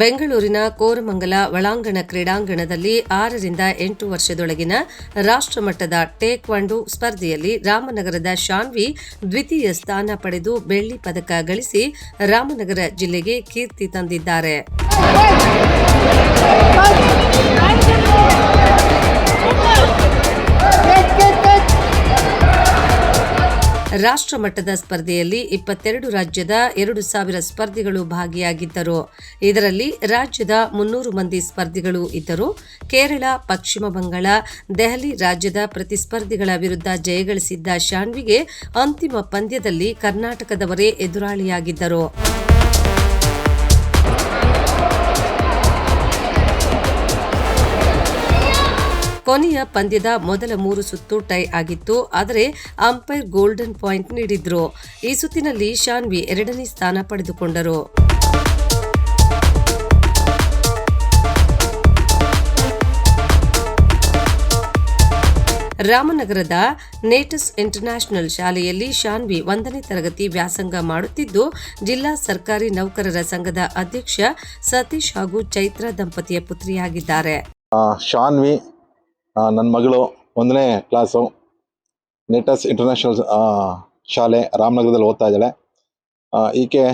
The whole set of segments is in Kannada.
ಬೆಂಗಳೂರಿನ ಕೋರಮಂಗಲ ಒಳಾಂಗಣ ಕ್ರೀಡಾಂಗಣದಲ್ಲಿ ಆರರಿಂದ ಎಂಟು ವರ್ಷದೊಳಗಿನ ರಾಷ್ಟ್ರಮಟ್ಟದ ಟೇಕ್ವಾಂಡು ಸ್ಪರ್ಧೆಯಲ್ಲಿ ರಾಮನಗರದ ಶಾನ್ವಿ ದ್ವಿತೀಯ ಸ್ಥಾನ ಪಡೆದು ಬೆಳ್ಳಿ ಪದಕ ಗಳಿಸಿ ರಾಮನಗರ ಜಿಲ್ಲೆಗೆ ಕೀರ್ತಿ ತಂದಿದ್ದಾರೆ. ರಾಷ್ಟ್ರಮಟ್ಟದ ಸ್ಪರ್ಧೆಯಲ್ಲಿ ಇಪ್ಪತ್ತೆರಡು ರಾಜ್ಯದ ಎರಡು ಸಾವಿರ ಸ್ಪರ್ಧಿಗಳು ಭಾಗಿಯಾಗಿದ್ದರು. ಇದರಲ್ಲಿ ರಾಜ್ಯದ ಮುನ್ನೂರು ಮಂದಿ ಸ್ಪರ್ಧಿಗಳು ಇದ್ದರು. ಕೇರಳ, ಪಶ್ಚಿಮ ಬಂಗಾಳ, ದೆಹಲಿ ರಾಜ್ಯದ ಪ್ರತಿಸ್ಪರ್ಧಿಗಳ ವಿರುದ್ಧ ಜಯಗಳಿಸಿದ್ದ ಶಾನ್ವಿಗೆ ಅಂತಿಮ ಪಂದ್ಯದಲ್ಲಿ ಕರ್ನಾಟಕದವರೇ ಎದುರಾಳಿಯಾಗಿದ್ದರು. ಕೊನೆಯ ಪಂದ್ಯದ ಮೊದಲ ಮೂರು ಸುತ್ತು ಟೈ ಆಗಿತ್ತು, ಆದರೆ ಅಂಪೈರ್ ಗೋಲ್ಡನ್ ಪಾಯಿಂಟ್ ನೀಡಿದ್ರು. ಈ ಸುತ್ತಿನಲ್ಲಿ ಶಾನ್ವಿ ಎರಡನೇ ಸ್ಥಾನ ಪಡೆದುಕೊಂಡರು. ರಾಮನಗರದ ನೇಟಸ್ ಇಂಟರ್ನ್ಯಾಷನಲ್ ಶಾಲೆಯಲ್ಲಿ ಶಾನ್ವಿ ಒಂದನೇ ತರಗತಿ ವ್ಯಾಸಂಗ ಮಾಡುತ್ತಿದ್ದು, ಜಿಲ್ಲಾ ಸರ್ಕಾರಿ ನೌಕರರ ಸಂಘದ ಅಧ್ಯಕ್ಷ ಸತೀಶ್ ಹಾಗೂ ಚೈತ್ರ ದಂಪತಿಯ ಪುತ್ರಿಯಾಗಿದ್ದಾರೆ. ಶಾನ್ವಿ ನನ್ನ ಮಗಳು ಒಂದನೇ ಕ್ಲಾಸು ನೆಟಸ್ ಇಂಟರ್ನ್ಯಾಷನಲ್ ಶಾಲೆ ರಾಮನಗರದಲ್ಲಿ ಓದ್ತಾ ಇದ್ದಾಳೆ. ಈಕೆ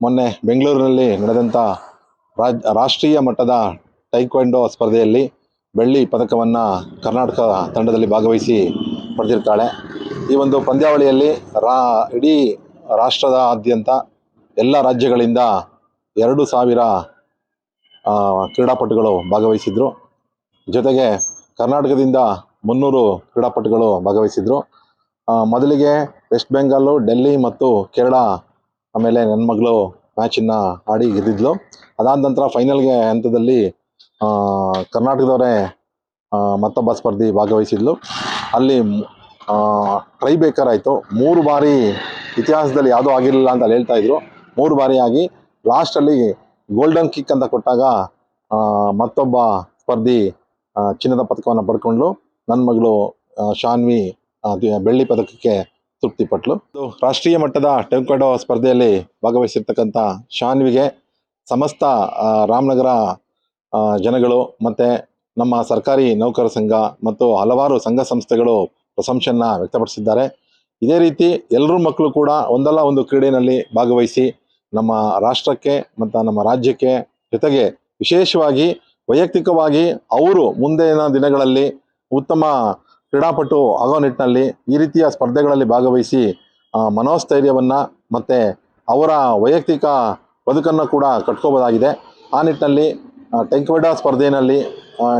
ಮೊನ್ನೆ ಬೆಂಗಳೂರಿನಲ್ಲಿ ನಡೆದಂಥ ರಾಜ್, ರಾಷ್ಟ್ರೀಯ ಮಟ್ಟದ ಟೈಕ್ವಾಂಡೋ ಸ್ಪರ್ಧೆಯಲ್ಲಿ ಬೆಳ್ಳಿ ಪದಕವನ್ನು ಕರ್ನಾಟಕ ತಂಡದಲ್ಲಿ ಭಾಗವಹಿಸಿ ಪಡೆದಿರ್ತಾಳೆ. ಈ ಒಂದು ಪಂದ್ಯಾವಳಿಯಲ್ಲಿ ರಾ, ಇಡೀ ರಾಷ್ಟ್ರದಾದ್ಯಂತ ಎಲ್ಲ ರಾಜ್ಯಗಳಿಂದ ಎರಡು ಸಾವಿರ ಕ್ರೀಡಾಪಟುಗಳು ಭಾಗವಹಿಸಿದ್ರು. ಜೊತೆಗೆ ಕರ್ನಾಟಕದಿಂದ ಮುನ್ನೂರು ಕ್ರೀಡಾಪಟುಗಳು ಭಾಗವಹಿಸಿದ್ರು. ಮೊದಲಿಗೆ ವೆಸ್ಟ್ ಬೆಂಗಾಲು, ಡೆಲ್ಲಿ ಮತ್ತು ಕೇರಳ ಆಮೇಲೆ ನನ್ನ ಮಗಳು ಮ್ಯಾಚನ್ನು ಆಡಿ ಗೆದ್ದಿದ್ಲು. ಅದಾದ ನಂತರ ಫೈನಲ್ಗೆ ಹಂತದಲ್ಲಿ ಕರ್ನಾಟಕದವರೇ ಮತ್ತೊಬ್ಬ ಸ್ಪರ್ಧಿ ಭಾಗವಹಿಸಿದ್ಲು. ಅಲ್ಲಿ ಟ್ರೈ ಬೇಕರ್ ಆಯಿತು. ಮೂರು ಬಾರಿ ಇತಿಹಾಸದಲ್ಲಿ ಯಾವುದೂ ಆಗಿರಲಿಲ್ಲ ಅಂತ ಹೇಳ್ತಾ ಇದ್ರು. ಮೂರು ಬಾರಿ ಆಗಿ ಲಾಸ್ಟಲ್ಲಿ ಗೋಲ್ಡನ್ ಕಿಕ್ ಅಂತ ಕೊಟ್ಟಾಗ ಮತ್ತೊಬ್ಬ ಸ್ಪರ್ಧಿ ಚಿನ್ನದ ಪದಕವನ್ನು ಪಡ್ಕೊಂಡು ನನ್ನ ಮಗಳು ಶಾನ್ವಿ ಬೆಳ್ಳಿ ಪದಕಕ್ಕೆ ತೃಪ್ತಿಪಟ್ಲು ರಾಷ್ಟ್ರೀಯ ಮಟ್ಟದ ಟೆಂಕಡೋ ಸ್ಪರ್ಧೆಯಲ್ಲಿ ಭಾಗವಹಿಸಿರ್ತಕ್ಕಂಥ ಶಾನ್ವಿಗೆ ಸಮಸ್ತ ರಾಮನಗರ ಜನಗಳು ಮತ್ತು ನಮ್ಮ ಸರ್ಕಾರಿ ನೌಕರ ಸಂಘ ಮತ್ತು ಹಲವಾರು ಸಂಘ ಸಂಸ್ಥೆಗಳು ಪ್ರಶಂಸೆಯನ್ನು ವ್ಯಕ್ತಪಡಿಸಿದ್ದಾರೆ. ಇದೇ ರೀತಿ ಎಲ್ಲರೂ ಮಕ್ಕಳು ಕೂಡ ಒಂದಲ್ಲ ಒಂದು ಕ್ರೀಡೆಯಲ್ಲಿ ಭಾಗವಹಿಸಿ ನಮ್ಮ ರಾಷ್ಟ್ರಕ್ಕೆ ಮತ್ತು ನಮ್ಮ ರಾಜ್ಯಕ್ಕೆ ಜೊತೆಗೆ ವಿಶೇಷವಾಗಿ ವೈಯಕ್ತಿಕವಾಗಿ ಅವರು ಮುಂದಿನ ದಿನಗಳಲ್ಲಿ ಉತ್ತಮ ಕ್ರೀಡಾಪಟು ಆಗೋ ನಿಟ್ಟಿನಲ್ಲಿ ಈ ರೀತಿಯ ಸ್ಪರ್ಧೆಗಳಲ್ಲಿ ಭಾಗವಹಿಸಿ ಮನೋಸ್ಥೈರ್ಯವನ್ನು ಮತ್ತು ಅವರ ವೈಯಕ್ತಿಕ ಬದುಕನ್ನು ಕೂಡ ಕಟ್ಕೋಬೋದಾಗಿದೆ ಆ ನಿಟ್ಟಿನಲ್ಲಿ ಟೆಂಕ್ವೆಡಾ ಸ್ಪರ್ಧೆಯಲ್ಲಿ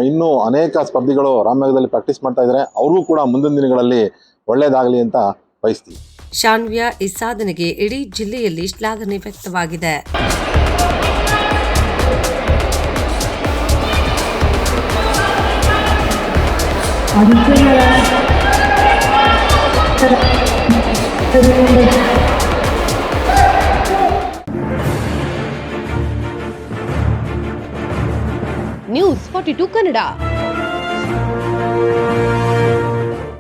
ಇನ್ನೂ ಅನೇಕ ಸ್ಪರ್ಧಿಗಳು ರಾಮನಗರದಲ್ಲಿ ಪ್ರಾಕ್ಟೀಸ್ ಮಾಡ್ತಾ ಇದ್ದಾರೆ. ಅವ್ರಿಗೂ ಕೂಡ ಮುಂದಿನ ದಿನಗಳಲ್ಲಿ ಒಳ್ಳೆಯದಾಗಲಿ ಅಂತ ಬಯಸ್ತೀವಿ ಶಾನ್ವಿಯ ಈ ಸಾಧನೆಗೆ ಇಡೀ ಜಿಲ್ಲೆಯಲ್ಲಿ ಶ್ಲಾಘನೆ ವ್ಯಕ್ತವಾಗಿದೆ. News forty to Kannada